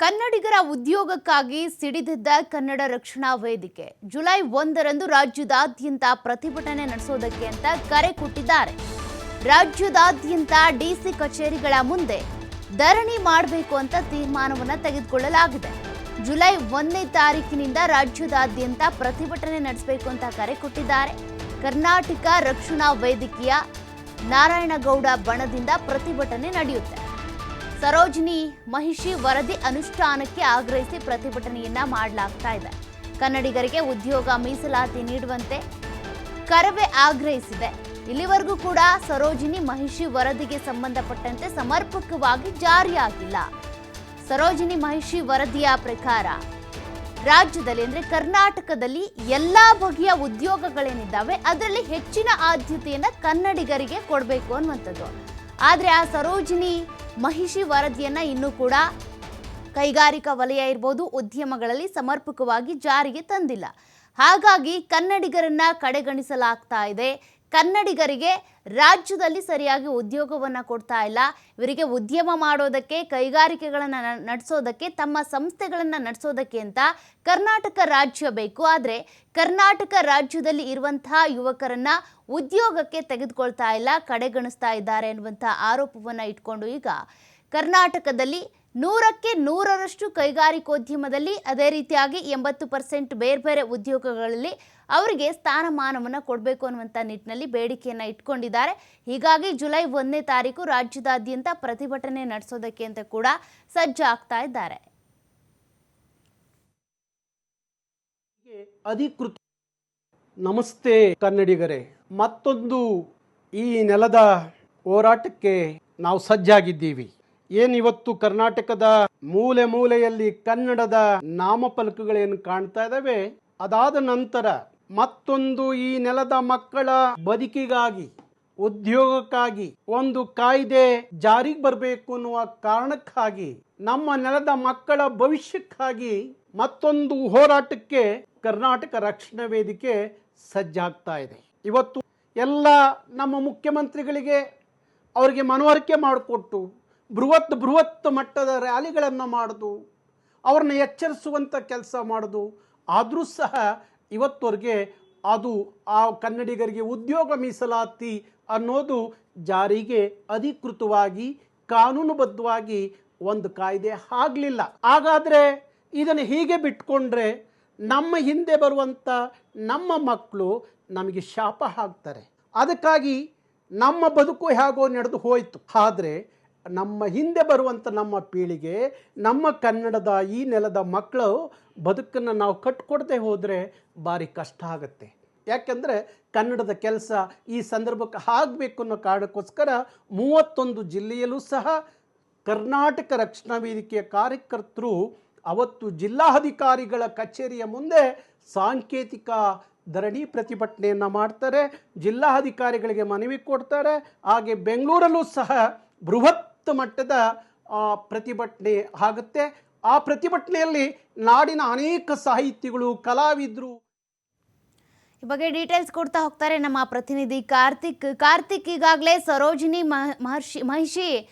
ಕನ್ನಡಿಗರ ಉದ್ಯೋಗಕ್ಕಾಗಿ ಸಿಡಿದಿದ್ದ ಕನ್ನಡ ರಕ್ಷಣಾ ವೇದಿಕೆ. ಜುಲೈ ಒಂದರಂದು ರಾಜ್ಯದಾದ್ಯಂತ ಪ್ರತಿಭಟನೆ ನಡೆಸೋದಕ್ಕೆ ಅಂತ ಕರೆ ಕೊಟ್ಟಿದ್ದಾರೆ. ರಾಜ್ಯದಾದ್ಯಂತ ಡಿಸಿ ಕಚೇರಿಗಳ ಮುಂದೆ ಧರಣಿ ಮಾಡಬೇಕು ಅಂತ ತೀರ್ಮಾನವನ್ನು ತೆಗೆದುಕೊಳ್ಳಲಾಗಿದೆ. ಜುಲೈ ಒಂದನೇ ತಾರೀಕಿನಿಂದ ರಾಜ್ಯದಾದ್ಯಂತ ಪ್ರತಿಭಟನೆ ನಡೆಸಬೇಕು ಅಂತ ಕರೆ ಕೊಟ್ಟಿದ್ದಾರೆ. ಕರ್ನಾಟಕ ರಕ್ಷಣಾ ವೇದಿಕೆಯ ನಾರಾಯಣಗೌಡ ಬಣದಿಂದ ಪ್ರತಿಭಟನೆ ನಡೆಯುತ್ತೆ. ಸರೋಜಿನಿ ಮಹಿಷಿ ವರದಿ ಅನುಷ್ಠಾನಕ್ಕೆ ಆಗ್ರಹಿಸಿ ಪ್ರತಿಭಟನೆಯನ್ನ ಮಾಡಲಾಗ್ತಾ ಇದೆ. ಕನ್ನಡಿಗರಿಗೆ ಉದ್ಯೋಗ ಮೀಸಲಾತಿ ನೀಡುವಂತೆ ಕರವೇ ಆಗ್ರಹಿಸಿದೆ. ಇಲ್ಲಿವರೆಗೂ ಕೂಡ ಸರೋಜಿನಿ ಮಹಿಷಿ ವರದಿಗೆ ಸಂಬಂಧಪಟ್ಟಂತೆ ಸಮರ್ಪಕವಾಗಿ ಜಾರಿಯಾಗಿಲ್ಲ. ಸರೋಜಿನಿ ಮಹಿಷಿ ವರದಿಯ ಪ್ರಕಾರ, ರಾಜ್ಯದಲ್ಲಿ ಅಂದರೆ ಕರ್ನಾಟಕದಲ್ಲಿ ಎಲ್ಲಾ ಬಗೆಯ ಉದ್ಯೋಗಗಳೇನಿದ್ದಾವೆ, ಅದರಲ್ಲಿ ಹೆಚ್ಚಿನ ಆದ್ಯತೆಯನ್ನು ಕನ್ನಡಿಗರಿಗೆ ಕೊಡಬೇಕು ಅನ್ನುವಂಥದ್ದು. ಆದ್ರೆ ಆ ಸರೋಜಿನಿ ಮಹಿಷಿ ವರದಿಯನ್ನು ಇನ್ನೂ ಕೂಡ ಕೈಗಾರಿಕಾ ವಲಯ ಇರ್ಬೋದು, ಉದ್ಯಮಗಳಲ್ಲಿ ಸಮರ್ಪಕವಾಗಿ ಜಾರಿಗೆ ತಂದಿಲ್ಲ. ಹಾಗಾಗಿ ಕನ್ನಡಿಗರನ್ನ ಕಡೆಗಣಿಸಲಾಗ್ತಾ ಇದೆ. ಕನ್ನಡಿಗರಿಗೆ ರಾಜ್ಯದಲ್ಲಿ ಸರಿಯಾಗಿ ಉದ್ಯೋಗವನ್ನು ಕೊಡ್ತಾ ಇಲ್ಲ. ಇವರಿಗೆ ಉದ್ಯಮ ಮಾಡೋದಕ್ಕೆ, ಕೈಗಾರಿಕೆಗಳನ್ನು ನಡೆಸೋದಕ್ಕೆ, ತಮ್ಮ ಸಂಸ್ಥೆಗಳನ್ನು ನಡೆಸೋದಕ್ಕೆ ಅಂತ ಕರ್ನಾಟಕ ರಾಜ್ಯ ಬೇಕು. ಆದರೆ ಕರ್ನಾಟಕ ರಾಜ್ಯದಲ್ಲಿ ಇರುವಂತಹ ಯುವಕರನ್ನು ಉದ್ಯೋಗಕ್ಕೆ ತೆಗೆದುಕೊಳ್ತಾ ಇಲ್ಲ, ಕಡೆಗಣಿಸ್ತಾ ಇದ್ದಾರೆ ಎನ್ನುವಂಥ ಆರೋಪವನ್ನು ಇಟ್ಕೊಂಡು ಈಗ ಕರ್ನಾಟಕದಲ್ಲಿ ನೂರಕ್ಕೆ ನೂರರಷ್ಟು ಕೈಗಾರಿಕೋದ್ಯಮದಲ್ಲಿ ಅದೇ ರೀತಿಯಾಗಿ ಎಂಬತ್ತು ಪರ್ಸೆಂಟ್ ಬೇರೆ ಬೇರೆ ಉದ್ಯೋಗಗಳಲ್ಲಿ ಅವರಿಗೆ ಸ್ಥಾನಮಾನವನ್ನು ಕೊಡಬೇಕು ಅನ್ನುವಂಥ ನಿಟ್ಟಿನಲ್ಲಿ ಬೇಡಿಕೆಯನ್ನು ಇಟ್ಕೊಂಡಿದ್ದಾರೆ. ಹೀಗಾಗಿ ಜುಲೈ ಒಂದನೇ ತಾರೀಕು ರಾಜ್ಯದಾದ್ಯಂತ ಪ್ರತಿಭಟನೆ ನಡೆಸೋದಕ್ಕೆ ಅಂತ ಕೂಡ ಸಜ್ಜಾಗ್ತಾ ಇದ್ದಾರೆ. ಅಧಿಕೃತ ನಮಸ್ತೆ ಕನ್ನಡಿಗರೇ, ಮತ್ತೊಂದು ಈ ನೆಲದ ಹೋರಾಟಕ್ಕೆ ನಾವು ಸಜ್ಜಾಗಿದ್ದೀವಿ. ಏನಿವತ್ತು ಕರ್ನಾಟಕದ ಮೂಲೆ ಮೂಲೆಯಲ್ಲಿ ಕನ್ನಡದ ನಾಮಫಲಕಗಳೇನು ಕಾಣ್ತಾ ಇದ್ದಾವೆ ಅದಾದ ನಂತರ ಮತ್ತೊಂದು ಈ ನೆಲದ ಮಕ್ಕಳ ಬದುಕಿಗಾಗಿ, ಉದ್ಯೋಗಕ್ಕಾಗಿ ಒಂದು ಕಾಯ್ದೆ ಜಾರಿಗೆ ಬರಬೇಕು ಅನ್ನುವ ಕಾರಣಕ್ಕಾಗಿ, ನಮ್ಮ ನೆಲದ ಮಕ್ಕಳ ಭವಿಷ್ಯಕ್ಕಾಗಿ ಮತ್ತೊಂದು ಹೋರಾಟಕ್ಕೆ ಕರ್ನಾಟಕ ರಕ್ಷಣಾ ವೇದಿಕೆ ಸಜ್ಜಾಗ್ತಾ ಇದೆ. ಇವತ್ತು ಎಲ್ಲ ನಮ್ಮ ಮುಖ್ಯಮಂತ್ರಿಗಳಿಗೆ ಅವರಿಗೆ ಮನವರಿಕೆ ಮಾಡಿಕೊಟ್ಟು, ಬೃಹತ್ ಬೃಹತ್ ಮಟ್ಟದ ರ್ಯಾಲಿಗಳನ್ನು ಮಾಡೋದು, ಅವ್ರನ್ನ ಎಚ್ಚರಿಸುವಂಥ ಕೆಲಸ ಮಾಡೋದು, ಆದರೂ ಸಹ ಇವತ್ತವರೆಗೆ ಅದು ಆ ಕನ್ನಡಿಗರಿಗೆ ಉದ್ಯೋಗ ಮೀಸಲಾತಿ ಅನ್ನೋದು ಜಾರಿಗೆ ಅಧಿಕೃತವಾಗಿ ಕಾನೂನುಬದ್ಧವಾಗಿ ಒಂದು ಕಾಯ್ದೆ ಆಗಲಿಲ್ಲ. ಹಾಗಾದರೆ ಇದನ್ನು ಹೀಗೆ ಬಿಟ್ಕೊಂಡ್ರೆ ನಮ್ಮ ಹಿಂದೆ ಬರುವಂಥ ನಮ್ಮ ಮಕ್ಕಳು ನಮಗೆ ಶಾಪ ಹಾಕ್ತಾರೆ. ಅದಕ್ಕಾಗಿ ನಮ್ಮ ಬದುಕು ಹೇಗೋ ನಡೆದು ಹೋಯಿತು. ಆದರೆ ನಮ್ಮ ಹಿಂದೆ ಬರುವಂಥ ನಮ್ಮ ಪೀಳಿಗೆ, ನಮ್ಮ ಕನ್ನಡದ ಈ ನೆಲದ ಮಕ್ಕಳು ಬದುಕನ್ನು ನಾವು ಕಟ್ಕೊಡದೆ ಹೋದರೆ ಭಾರಿ ಕಷ್ಟ ಆಗುತ್ತೆ. ಯಾಕೆಂದರೆ ಕನ್ನಡದ ಕೆಲಸ ಈ ಸಂದರ್ಭಕ್ಕೆ ಆಗಬೇಕು ಅನ್ನೋ ಕಾರಣಕ್ಕೋಸ್ಕರ ಮೂವತ್ತೊಂದು ಜಿಲ್ಲೆಯಲ್ಲೂ ಸಹ ಕರ್ನಾಟಕ ರಕ್ಷಣಾ ವೇದಿಕೆಯ ಕಾರ್ಯಕರ್ತರು ಅವತ್ತು ಜಿಲ್ಲಾಧಿಕಾರಿಗಳ ಕಚೇರಿಯ ಮುಂದೆ ಸಾಂಕೇತಿಕ ಧರಣಿ ಪ್ರತಿಭಟನೆಯನ್ನು ಮಾಡ್ತಾರೆ, ಜಿಲ್ಲಾಧಿಕಾರಿಗಳಿಗೆ ಮನವಿ ಕೊಡ್ತಾರೆ, ಹಾಗೆ ಬೆಂಗಳೂರಲ್ಲೂ ಸಹ ಬೃಹತ್ ಮಟ್ಟದ ಆ, ಪ್ರತಿಭಟನೆ ಆಗುತ್ತೆ. ಆ ಪ್ರತಿಭಟನೆಯಲ್ಲಿ ನಾಡಿನ ಅನೇಕ ಸಾಹಿತಿಗಳು ಕಲಾವಿದರು. ಈ ಬಗ್ಗೆ ಡೀಟೇಲ್ಸ್ ಕೊಡ್ತಾ ಹೋಗ್ತಾರೆ ನಮ್ಮ ಪ್ರತಿನಿಧಿ ಕಾರ್ತಿಕ್. ಕಾರ್ತಿಕ್ ಈಗಾಗಲೇ ಸರೋಜಿನಿ ಮಹ- ಮಹರ್ಷಿ ಮಹಿಷಿ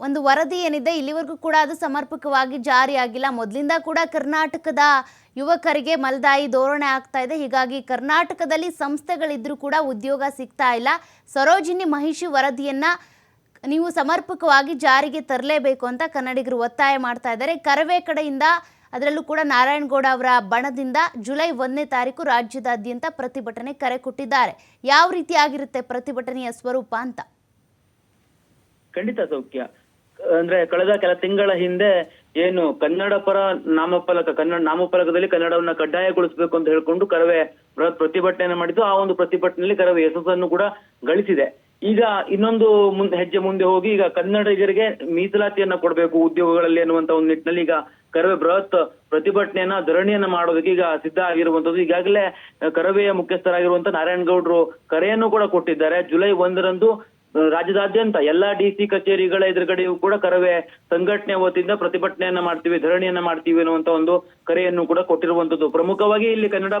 ಒಂದು ವರದಿ ಏನಿದೆ ಇಲ್ಲಿವರೆಗೂ ಕೂಡ ಅದು ಸಮರ್ಪಕವಾಗಿ ಜಾರಿಯಾಗಿಲ್ಲ. ಮೊದಲಿಂದ ಕೂಡ ಕರ್ನಾಟಕದ ಯುವಕರಿಗೆ ಮಲದಾಯಿ ಧೋರಣೆ ಆಗ್ತಾ ಇದೆ. ಹೀಗಾಗಿ ಕರ್ನಾಟಕದಲ್ಲಿ ಸಂಸ್ಥೆಗಳಿದ್ರೂ ಕೂಡ ಉದ್ಯೋಗ ಸಿಗ್ತಾ ಇಲ್ಲ. ಸರೋಜಿನಿ ಮಹಿಷಿ ವರದಿಯನ್ನ ನೀವು ಸಮರ್ಪಕವಾಗಿ ಜಾರಿಗೆ ತರಲೇಬೇಕು ಅಂತ ಕನ್ನಡಿಗರು ಒತ್ತಾಯ ಮಾಡ್ತಾ ಇದ್ದಾರೆ. ಕರವೇ ಕಡೆಯಿಂದ ಅದರಲ್ಲೂ ಕೂಡ ನಾರಾಯಣಗೌಡ ಅವರ ಬಣದಿಂದ ಜುಲೈ ಒಂದನೇ ತಾರೀಕು ರಾಜ್ಯದಾದ್ಯಂತ ಪ್ರತಿಭಟನೆ ಕರೆ ಕೊಟ್ಟಿದ್ದಾರೆ. ಯಾವ ರೀತಿ ಆಗಿರುತ್ತೆ ಪ್ರತಿಭಟನೆಯ ಸ್ವರೂಪ ಅಂತ? ಖಂಡಿತ ಸೌಖ್ಯ. ಅಂದ್ರೆ ಕಳೆದ ಕೆಲ ತಿಂಗಳ ಹಿಂದೆ ಏನು ಕನ್ನಡ ಪರ ನಾಮಫಲಕ ಕನ್ನಡ ನಾಮಫಲಕದಲ್ಲಿ ಕನ್ನಡವನ್ನ ಕಡ್ಡಾಯಗೊಳಿಸಬೇಕು ಅಂತ ಹೇಳ್ಕೊಂಡು ಕರವೇ ಬೃಹತ್ ಪ್ರತಿಭಟನೆ ಮಾಡಿದ್ದು, ಆ ಒಂದು ಪ್ರತಿಭಟನೆಯಲ್ಲಿ ಕರವೇ ಯಶಸ್ಸನ್ನು ಕೂಡ ಗಳಿಸಿದೆ. ಈಗ ಇನ್ನೊಂದು ಮುಂದೆ, ಹೆಜ್ಜೆ ಮುಂದೆ ಹೋಗಿ ಈಗ ಕನ್ನಡಿಗರಿಗೆ ಮೀಸಲಾತಿಯನ್ನ ಕೊಡಬೇಕು ಉದ್ಯೋಗಗಳಲ್ಲಿ ಅನ್ನುವಂತ ಒಂದು ನಿಟ್ಟಿನಲ್ಲಿ ಈಗ ಕರವೇ ಬೃಹತ್ ಪ್ರತಿಭಟನೆಯನ್ನ, ಧರಣಿಯನ್ನ ಮಾಡೋದಕ್ಕೆ ಈಗ ಸಿದ್ಧ ಆಗಿರುವಂತದ್ದು. ಈಗಾಗಲೇ ಕರವೆಯ ಮುಖ್ಯಸ್ಥರಾಗಿರುವಂತ ನಾರಾಯಣಗೌಡರು ಕರೆಯನ್ನು ಕೂಡ ಕೊಟ್ಟಿದ್ದಾರೆ. ಜುಲೈ ಒಂದರಂದು ರಾಜ್ಯದಾದ್ಯಂತ ಎಲ್ಲಾ ಡಿಸಿ ಕಚೇರಿಗಳ ಎದುರುಗಡೆಯೂ ಕೂಡ ಕರವೇ ಸಂಘಟನೆ ವತಿಯಿಂದ ಪ್ರತಿಭಟನೆಯನ್ನ ಮಾಡ್ತೀವಿ ಧರಣಿಯನ್ನ ಮಾಡ್ತೀವಿ ಅನ್ನುವಂತ ಒಂದು ಕರೆಯನ್ನು ಕೂಡ ಕೊಟ್ಟಿರುವಂತದ್ದು. ಪ್ರಮುಖವಾಗಿ ಇಲ್ಲಿ ಕನ್ನಡ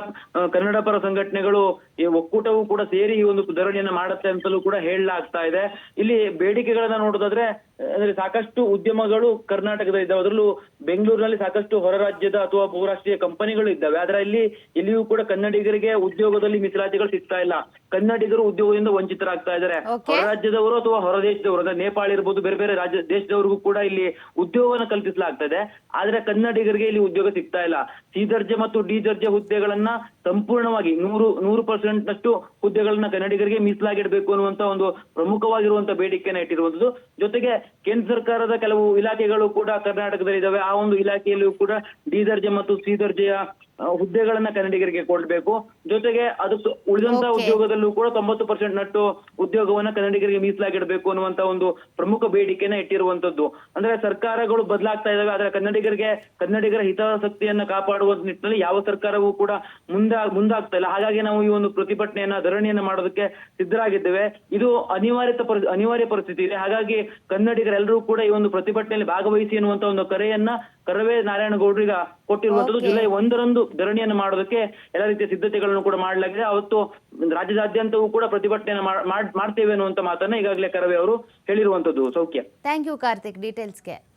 ಕನ್ನಡ ಪರ ಸಂಘಟನೆಗಳು ಈ ಒಕ್ಕೂಟವು ಕೂಡ ಸೇರಿ ಈ ಒಂದು ಧರಣಿಯನ್ನ ಮಾಡುತ್ತೆ ಅಂತಲೂ ಕೂಡ ಹೇಳಲಾಗ್ತಾ ಇದೆ. ಇಲ್ಲಿ ಬೇಡಿಕೆಗಳನ್ನ ನೋಡೋದಾದ್ರೆ ಅಂದ್ರೆ ಸಾಕಷ್ಟು ಉದ್ಯಮಗಳು ಕರ್ನಾಟಕದ ಇದ್ದಾವೆ. ಅದರಲ್ಲೂ ಬೆಂಗಳೂರಿನಲ್ಲಿ ಸಾಕಷ್ಟು ಹೊರ ರಾಜ್ಯದ ಅಥವಾ ಬಹುರಾಷ್ಟ್ರೀಯ ಕಂಪನಿಗಳು ಇದ್ದಾವೆ. ಆದ್ರೆ ಇಲ್ಲಿ ಇಲ್ಲಿಯೂ ಕೂಡ ಕನ್ನಡಿಗರಿಗೆ ಉದ್ಯೋಗದಲ್ಲಿ ಮೀಸಲಾತಿಗಳು ಸಿಗ್ತಾ ಇಲ್ಲ. ಕನ್ನಡಿಗರು ಉದ್ಯೋಗದಿಂದ ವಂಚಿತರಾಗ್ತಾ ಇದ್ದಾರೆ. ಹೊರ ಹೊರ ರಾಜ್ಯದವರು ಅಥವಾ ಹೊರ ದೇಶದವರು, ಅಂದ್ರೆ ನೇಪಾಳ ಇರ್ಬೋದು, ಬೇರೆ ಬೇರೆ ರಾಜ್ಯ ದೇಶದವರಿಗೂ ಕೂಡ ಇಲ್ಲಿ ಉದ್ಯೋಗವನ್ನು ಕಲ್ಪಿಸಲಾಗ್ತದೆ. ಆದ್ರೆ ಕನ್ನಡಿಗರಿಗೆ ಇಲ್ಲಿ ಉದ್ಯೋಗ ಸಿಗ್ತಾ ಇಲ್ಲ. ಸಿ ದರ್ಜೆ ಮತ್ತು ಡಿ ದರ್ಜೆ ಹುದ್ದೆಗಳನ್ನ ಸಂಪೂರ್ಣವಾಗಿ ನೂರು ನೂರು ಪರ್ಸೆಂಟ್ ನಷ್ಟು ಹುದ್ದೆಗಳನ್ನ ಕನ್ನಡಿಗರಿಗೆ ಮೀಸಲಾಗಿಡಬೇಕು ಅನ್ನುವಂತ ಒಂದು ಪ್ರಮುಖವಾಗಿರುವಂತ ಬೇಡಿಕೆಯನ್ನ ಇಟ್ಟಿರುವಂತದ್ದು ಜೊತೆಗೆ ಕೇಂದ್ರ ಸರ್ಕಾರದ ಕೆಲವು ಇಲಾಖೆಗಳು ಕೂಡ ಕರ್ನಾಟಕದಲ್ಲಿ ಇದಾವೆ ಆ ಒಂದು ಇಲಾಖೆಯಲ್ಲಿಯೂ ಕೂಡ ಡಿ ದರ್ಜೆ ಮತ್ತು ಸಿ ದರ್ಜೆಯ ಹುದ್ದೆಗಳನ್ನ ಕನ್ನಡಿಗರಿಗೆ ಕೊಡ್ಬೇಕು. ಜೊತೆಗೆ ಅದಕ್ಕೆ ಉಳಿದಂತ ಉದ್ಯೋಗದಲ್ಲೂ ಕೂಡ ತೊಂಬತ್ತು ಪರ್ಸೆಂಟ್ ನಟ್ಟು ಉದ್ಯೋಗವನ್ನ ಕನ್ನಡಿಗರಿಗೆ ಮೀಸಲಾಗಿಡಬೇಕು ಅನ್ನುವಂತ ಒಂದು ಪ್ರಮುಖ ಬೇಡಿಕೆನ ಇಟ್ಟಿರುವಂತದ್ದು. ಅಂದ್ರೆ ಸರ್ಕಾರಗಳು ಬದಲಾಗ್ತಾ ಇದಾವೆ ಆದ್ರೆ ಕನ್ನಡಿಗರಿಗೆ ಕನ್ನಡಿಗರ ಹಿತಾಸಕ್ತಿಯನ್ನ ಕಾಪಾಡುವ ನಿಟ್ಟಿನಲ್ಲಿ ಯಾವ ಸರ್ಕಾರವೂ ಕೂಡ ಮುಂದೆ ಮುಂದಾಗ್ತಾ ಇಲ್ಲ. ಹಾಗಾಗಿ ನಾವು ಈ ಒಂದು ಪ್ರತಿಭಟನೆಯನ್ನ ಧರಣಿಯನ್ನ ಮಾಡೋದಕ್ಕೆ ಸಿದ್ಧರಾಗಿದ್ದೇವೆ. ಇದು ಅನಿವಾರ್ಯ ಅನಿವಾರ್ಯ ಪರಿಸ್ಥಿತಿ ಇದೆ. ಹಾಗಾಗಿ ಕನ್ನಡಿಗರೆಲ್ಲರೂ ಕೂಡ ಈ ಒಂದು ಪ್ರತಿಭಟನೆಯಲ್ಲಿ ಭಾಗವಹಿಸಿ ಅನ್ನುವಂತ ಒಂದು ಕರೆಯನ್ನ ಕರವೇ ನಾರಾಯಣಗೌಡರಿಗ ಕೊಟ್ಟಿರುವಂತದ್ದು Okay. ಜುಲೈ ಒಂದರಂದು ಧರಣಿಯನ್ನು ಮಾಡೋದಕ್ಕೆ ಎಲ್ಲ ರೀತಿಯ ಸಿದ್ಧತೆಗಳನ್ನು ಕೂಡ ಮಾಡಲಾಗಿದೆ. ಅವತ್ತು ರಾಜ್ಯದಾದ್ಯಂತವೂ ಕೂಡ ಪ್ರತಿಭಟನೆಯನ್ನು ಮಾಡ್- ಮಾಡ್- ಮಾಡ್ತೇವೆ ಅನ್ನುವಂತ ಮಾತನ್ನ ಈಗಾಗಲೇ ಕರವೇ ಅವರು ಹೇಳಿರುವಂತದ್ದು ಸೌಖ್ಯ. Thank you Karthik ಡೀಟೇಲ್ಸ್ಗೆ